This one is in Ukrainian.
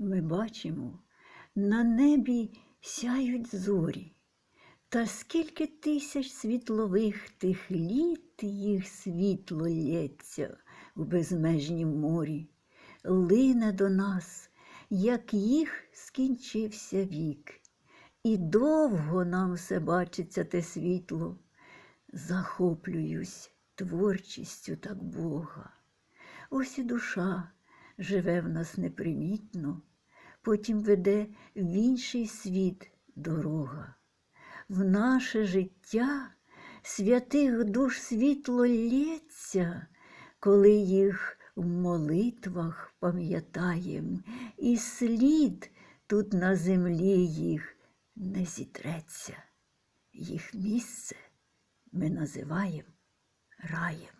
Ми бачимо, на небі сяють зорі, та скільки тисяч світлових тих літ їх світло лється в безмежнім морі, лине до нас, як їх скінчився вік, і довго нам все бачиться те світло. Захоплююсь творчістю так Бога. Ось і душа живе в нас непримітно, потім веде в інший світ дорога. В наше життя святих душ світло лється, коли їх в молитвах пам'ятаєм, і слід тут на землі їх не зітреться. Їх місце ми називаємо раєм.